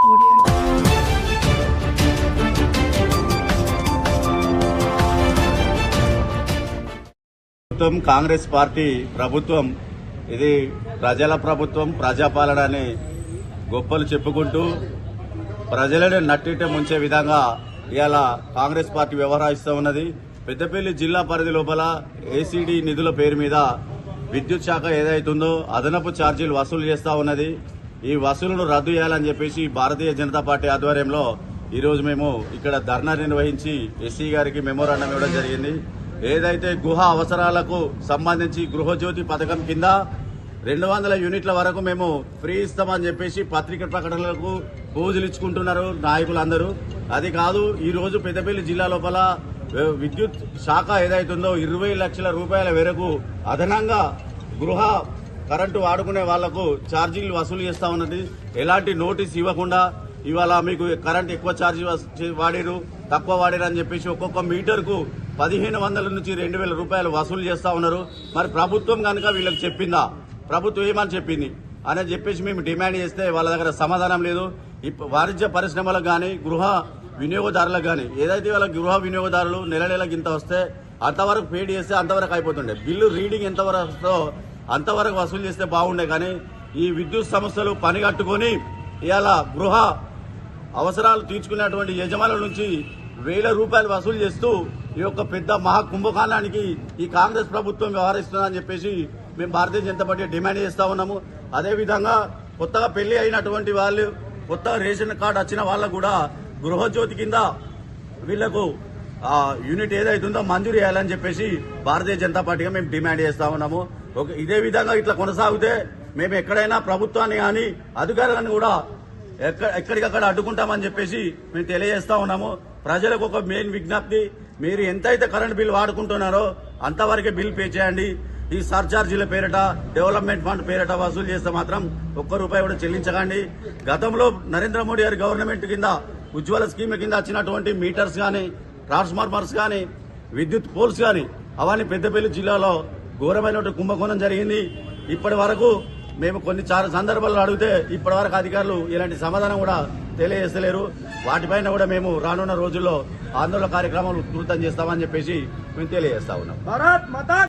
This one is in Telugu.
ప్రభుత్వం కాంగ్రెస్ పార్టీ ప్రభుత్వం ఇది ప్రజల ప్రభుత్వం ప్రజాపాలన అని గొప్పలు చెప్పుకుంటూ ప్రజలను నట్టిట ముంచే విధంగా ఇవాళ కాంగ్రెస్ పార్టీ వ్యవహరిస్తూ ఉన్నది. పెద్దపల్లి జిల్లా పరిధి లోపల ఏసీడీ నిధుల పేరు మీద విద్యుత్ శాఖ ఏదైతుందో అదనపు ఛార్జీలు వసూలు చేస్తూ ఉన్నది. ఈ వసూలను రద్దు చేయాలని చెప్పేసి భారతీయ జనతా పార్టీ ఆధ్వర్యంలో ఈరోజు మేము ఇక్కడ ధర్నా నిర్వహించి ఎస్సీ గారికి మెమోరాండం ఇవ్వడం జరిగింది. ఏదైతే గుహ అవసరాలకు సంబంధించి గృహజ్యోతి పథకం కింద రెండు వందల యూనిట్ల వరకు మేము ఫ్రీ ఇస్తామని చెప్పేసి పత్రిక ప్రకటనలకు పూజలు ఇచ్చుకుంటున్నారు నాయకులందరూ. అది కాదు ఈరోజు పెద్దపల్లి జిల్లా లోపల విద్యుత్ శాఖ ఏదైతుందో ఇరవై లక్షల రూపాయల వరకు అదనంగా గృహ కరెంటు వాడుకునే వాళ్ళకు ఛార్జీలు వసూలు చేస్తా ఉన్నది. ఎలాంటి నోటీస్ ఇవ్వకుండా ఇవాళ మీకు కరెంట్ ఎక్కువ ఛార్జ్ వస్- వాడిరు తక్కువ వాడిరు అని చెప్పేసి ఒక్కొక్క మీటర్కు పదిహేను వందల నుంచి రెండు వేల రూపాయలు వసూలు చేస్తా ఉన్నారు. మరి ప్రభుత్వం కనుక వీళ్ళకి చెప్పిందా? ప్రభుత్వం ఏమని చెప్పింది? అని చెప్పేసి మేము డిమాండ్ చేస్తే వాళ్ళ దగ్గర సమాధానం లేదు. వాణిజ్య పరిశ్రమలకు కానీ గృహ వినియోగదారులకు కానీ ఏదైతే వాళ్ళ గృహ వినియోగదారులు నెల నెలకి ఇంత వస్తే అంతవరకు పేడ్ చేస్తే అంతవరకు అయిపోతుండే. బిల్లు రీడింగ్ ఎంతవరకు వస్తుందో అంతవరకు వసూలు చేస్తే బాగుండే కానీ ఈ విద్యుత్ సంస్థలు పని కట్టుకొని ఇవాళ గృహ అవసరాలు తీర్చుకునేటువంటి యజమానుల నుంచి వేల రూపాయలు వసూలు చేస్తూ ఈ యొక్క పెద్ద మహా కుంభకాండానికి ఈ కాంగ్రెస్ ప్రభుత్వం వ్యవహరిస్తుందని చెప్పేసి మేము భారతీయ జనతా పార్టీ డిమాండ్ చేస్తూ ఉన్నాము. అదేవిధంగా కొత్తగా పెళ్ళి అయినటువంటి వాళ్ళు కొత్తగా రేషన్ కార్డు వచ్చిన వాళ్ళకు కూడా గృహజ్యోతి కింద వీళ్ళకు యూనిట్ ఏదైతుందో మంజూరు చేయాలని చెప్పేసి భారతీయ జనతా పార్టీగా మేము డిమాండ్ చేస్తా ఉన్నాము. ఒక ఇదే విధంగా ఇట్లా కొనసాగితే మేము ఎక్కడైనా ప్రభుత్వాన్ని కానీ అధికారులను కూడా ఎక్కడ ఎక్కడికక్కడ అడ్డుకుంటామని చెప్పేసి మేము తెలియజేస్తా ఉన్నాము. ప్రజలకు ఒక మెయిన్ విజ్ఞప్తి మీరు ఎంతైతే కరెంట్ బిల్ వాడుకుంటున్నారో అంతవరకే బిల్ పే చేయండి. ఈ సర్చార్జీల పేరిట డెవలప్మెంట్ ఫండ్ పేరిట వసూలు చేస్తే మాత్రం ఒక్క రూపాయి కూడా చెల్లించకండి. గతంలో నరేంద్ర మోడీ గారి గవర్నమెంట్ కింద ఉజ్వల స్కీమ్ కింద వచ్చినటువంటి మీటర్స్ కానీ ట్రాన్స్ఫార్మర్స్ కానీ విద్యుత్ పోల్స్ కానీ అవన్నీ పెద్దపల్లి జిల్లాలో ఘోరమైనటువంటి కుంభకోణం జరిగింది. ఇప్పటి వరకు మేము కొన్ని చాలా సందర్భాల్లో అడిగితే ఇప్పటి వరకు అధికారులు ఇలాంటి సమాధానం కూడా తెలియజేస్తలేరు. వాటిపైన కూడా మేము రానున్న రోజుల్లో ఆందోళన కార్యక్రమాలు ఉధృతం చేస్తామని చెప్పేసి మేము తెలియజేస్తా ఉన్నాం.